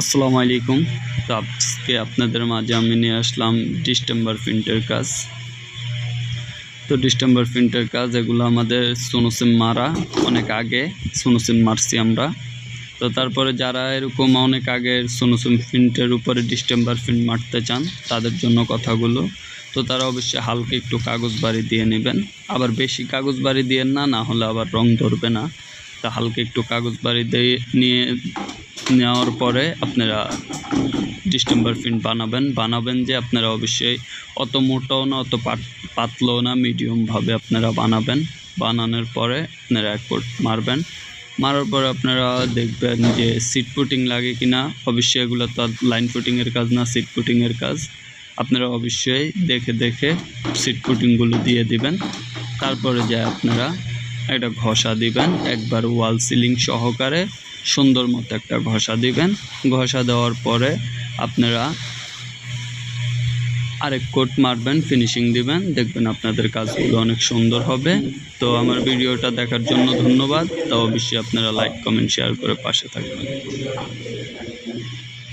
আসসালামু আলাইকুম। তো আজকে আপনাদের মাঝে আমি নিয়ে আসলাম ডিস্টেম্বার প্রিন্টের কাজ। তো ডিস্টেম্বার প্রিন্টের কাজ, এগুলো আমাদের সোনোসিম মারা অনেক আগে সোনোসিম মারছি আমরা। তো তারপরে যারা এরকম অনেক আগের সোনোসিম প্রিন্টের উপরে ডিস্টেম্বার প্রিন্ট মারতে চান, তাদের জন্য কথাগুলো। তো তারা অবশ্যই হালকা একটু কাগজ বাড়ি দিয়ে নেবেন। আবার বেশি কাগজ বাড়ি দিয়ে না না হলে আবার রং ধরবে না। তা হালকা একটু কাগজ বাড়ি দিয়ে নিয়ে নেওয়ার পরে আপনারা ডিস্টেম্বার প্রিন্ট বানাবেন। বানাবেন যে আপনারা অবশ্যই অত মোটাও না, অত পাত- পাতলাও না, মিডিয়ামভাবে আপনারা বানাবেন। বানানোর পরে আপনারা এক কোট মারবেন। মারার পরে আপনারা দেখবেন যে সিট পুটিং লাগে কি না অবশ্যই এগুলো তো লাইন পুটিংয়ের কাজ না সিট পুটিংয়ের কাজ। আপনারা অবশ্যই দেখে দেখে সিট পুটিংগুলো দিয়ে দিবেন। তারপরে যায় আপনারা একটা ঘষা দিবেন, একবার ওয়াল সিলিং সহকারে সুন্দর মতো একটা ঘষা দিবেন। ঘষা দেওয়ার পরে আপনারা আরেক কোট মারবেন ফিনিশিং দিবেন। দেখবেন আপনাদের কাজগুলো অনেক সুন্দর হবে। তো আমার ভিডিওটা দেখার জন্য ধন্যবাদ। তো অবশ্যই আপনারা লাইক কমেন্ট শেয়ার করে পাশে থাকবেন।